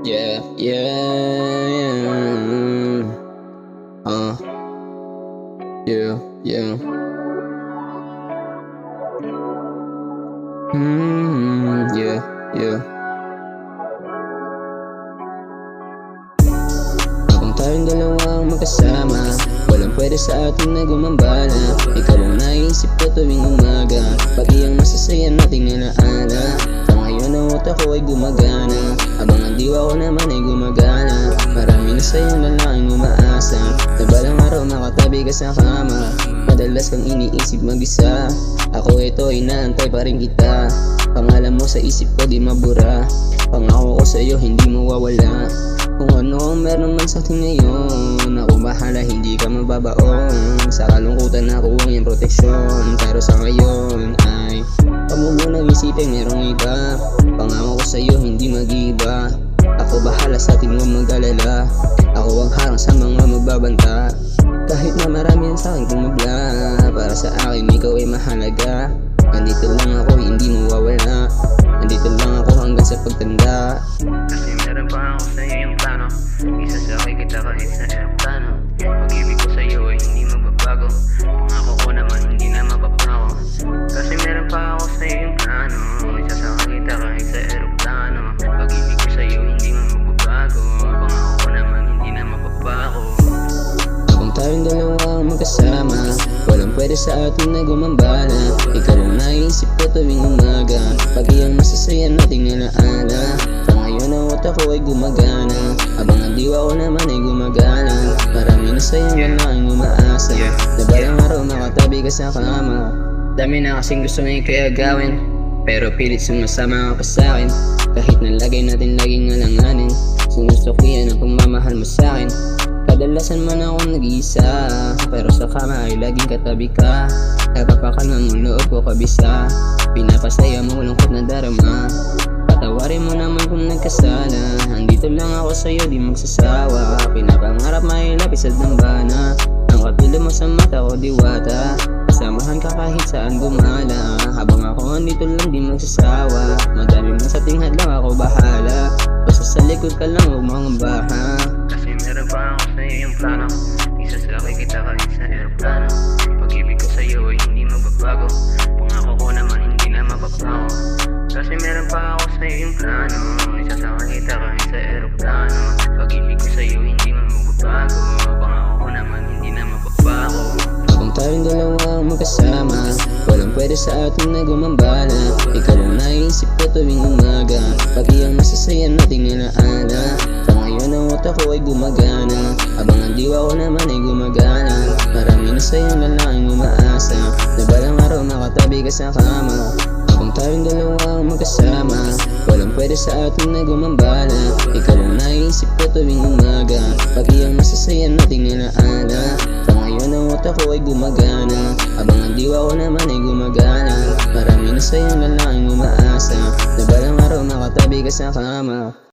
Yeah, yeah, yeah. Uh, yeah, yeah. Mm, yeah, yeah. Kung tayong dalawa magkasama Walang pwede sa atin na gumambala Ikaw ang naisip ko tuwing umaga Pati ang masasaya nating ang utak ko ay gumagana? Habang ang diwa ko naman ay gumagana Marami na sa'yo na lang umaasa. Na balang araw makatabi ka sa kama Madalas kang iniisip mag-isa. Ako ito inaantay pa rin kita. Pangalan mo sa isip ko di mabura. Pangako ko sa'yo hindi mawawala kung ano meron man sa atin ngayon Ako bahala hindi ka mababaon. Sa kalungkutan ako ang iyong proteksyon. Pero sa ngayon ay mo munang isipin merong iba. Pangako ko sa'yo hindi mag-iba Ako bahala sa atin huwag mag-alala. Ako ang harang sa mga magbabanta. Kahit na marami yan sa akin kumabla Para sa akin ikaw ay mahalaga. Nandito lang ako hindi mawawala. Nandito lang ako hanggang sa pagtanda. Kasi meron pa ako sa'yo yung plano. Isasakay kita kahit sa pwede sa atin na gumambala Ikaw ang naisip ko tuwing umaga. Pati ang masasaya nating alaala Sa ngayon ang utak ko ay gumagana. Habang ang diwa ko naman ay gumagana. Marami na sa'yo na lang umaasa. Na balang araw makatabi ka sa kama. Dami na kasing gusto ngayon kaya gawin Pero pilit sumasama ka pa sa'kin Kahit na lagay natin laging alanganin. Yan ang pagmamahal mo sa'kin Kadalasan man ako nag-iisa Pero sa kama ay laging katabi ka. Napapakalma mo loob ko kabisa Pinapasaya mo lungkot na darama. Patawarin mo naman kung nagkasala Andito lang ako sa'yo di magsasawa. Pinapangarap may lapis at dambana Ang katulad mo sa mata ko diwata. Kasamahan ka kahit saan gumala. Habang ako andito lang di magsasawa. Madami man sa tingad lang ako bahala. Basta sa likod ka lang huwag mga baha sa'yo yung plano. Isasakay kita kahit sa aeroplano. Pag-ibig ko sa'yo ay hindi magbabago. Pangako ko naman hindi na mapapako Kasi meron pa ako sa'yo yung plano. Isasakay kita kahit sa aeroplano. Pag-ibig ko sa'yo hindi man magbabago. Pangako ko naman hindi na mapapako Kung tayong dalawa magkasama Walang pwede sa atin na gumambala. Ikaw ang naisip ko tuwing umaga. Pati ang masasaya nating alaala Sa ngayon ang utak ko ay gumagana diwa ko naman ay gumagana. Marami na sa'yo na lang umaasa. Na balang araw makatabi ka sa kama? Kung tayong dalawa ang magkasama Walang pwede sa atin na gumambala. Ikaw ang naisip ko tuwing umaga. Pati ang masasaya nating alaala Sa ngayon ang utak ko ay gumagana. Habang ang diwa ko naman ay gumagana. Marami na sa'yo na lang umaasa. Na balang araw makatabi ka sa kama